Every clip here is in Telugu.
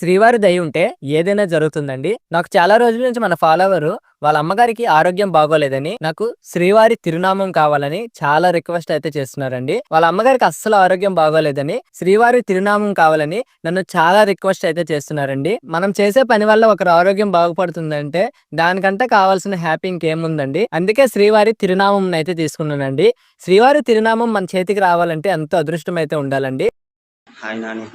శ్రీవారి దయ ఉంటే ఏదైనా జరుగుతుందండి. నాకు చాలా రోజుల నుంచి మన ఫాలోవర్ వాళ్ళ అమ్మగారికి ఆరోగ్యం బాగోలేదని నాకు శ్రీవారి తిరునామం కావాలని చాలా రిక్వెస్ట్ అయితే చేస్తున్నారండి. వాళ్ళ అమ్మగారికి అస్సలు ఆరోగ్యం బాగోలేదని శ్రీవారి తిరునామం కావాలని నన్ను చాలా రిక్వెస్ట్ అయితే చేస్తున్నారండి. మనం చేసే పని వల్ల ఒకరు ఆరోగ్యం బాగుపడుతుందంటే దానికంటే కావాల్సిన హ్యాపీ ఇంకేముందండి. అందుకే శ్రీవారి తిరునామం అయితే తీసుకున్నానండి. శ్రీవారి తిరునామం మన చేతికి రావాలంటే ఎంతో అదృష్టం అయితే ఉండాలండి. హాయ్ నాని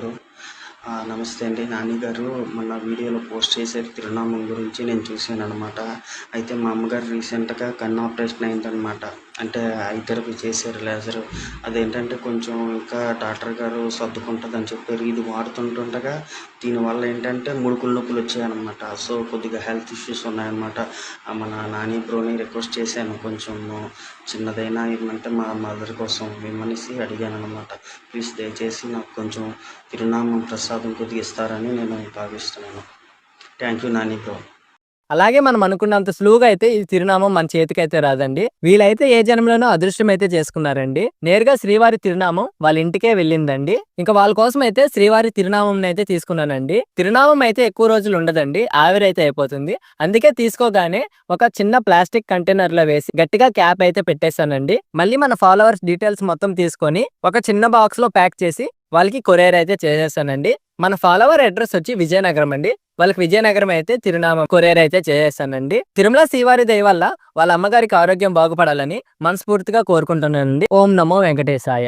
నమస్తే అండి. నాని గారు మొన్న వీడియోలో పోస్ట్ చేశారు తిరునామం గురించి నేను చూశాను అనమాట అయితే మా అమ్మగారు రీసెంట్గా కన్ను ఆపరేషన్ అయిందనమాట అంటే ఇద్దరికి చేశారు లేజర్ అదేంటంటే కొంచెం ఇంకా డాక్టర్ గారు సర్దుకుంటుందని చెప్పారు. ఇది వాడుతుంటుండగా దీనివల్ల ఏంటంటే ముడుకులు నొప్పులు వచ్చాయన్నమాట. సో కొద్దిగా హెల్త్ ఇష్యూస్ ఉన్నాయన్నమాట. మన నాని బ్రోని రిక్వెస్ట్ చేశాను. కొంచెం చిన్నదైనా ఏమంటే మా మదర్ కోసం ఇమ్మనేసి అడిగాను అనమాట ప్లీజ్ దయచేసి నాకు కొంచెం తిరునామం ప్రసాదం కొద్దిగా ఇస్తారని నేను భావిస్తున్నాను. థ్యాంక్ యూ నాని బ్రో అలాగే మనం అనుకున్నంత సులువుగా అయితే ఈ తిరునామం మన చేతికైతే రాదండి. వీళ్ళైతే ఏ జన్మలోనో అదృష్టం అయితే చేసుకున్నారండి. నేరుగా శ్రీవారి తిరునామం వాళ్ళ ఇంటికే వెళ్ళిందండి. ఇంకా వాళ్ళ కోసం అయితే శ్రీవారి తిరునామం అయితే తీసుకున్నానండి. తిరునామం అయితే ఎక్కువ రోజులు ఉండదండి. ఆవిరైతే అయిపోతుంది. అందుకే తీసుకోగానే ఒక చిన్న ప్లాస్టిక్ కంటైనర్లో వేసి గట్టిగా క్యాప్ అయితే పెట్టేశానండి. మళ్ళీ మన ఫాలోవర్స్ డీటెయిల్స్ మొత్తం తీసుకొని ఒక చిన్న బాక్స్లో ప్యాక్ చేసి వాళ్ళకి కొరియర్ అయితే చేసేస్తానండి. మన ఫాలోవర్ అడ్రస్ వచ్చి విజయనగరం అండి. వాళ్ళకి విజయనగరం అయితే తిరునామం కొరియర్ అయితే చేసేస్తానండి. తిరుమల శ్రీవారి దయ వల్ల వాళ్ళ అమ్మగారికి ఆరోగ్యం బాగుపడాలని మనస్ఫూర్తిగా కోరుకుంటున్నానండి. ఓం నమో వెంకటేశాయ.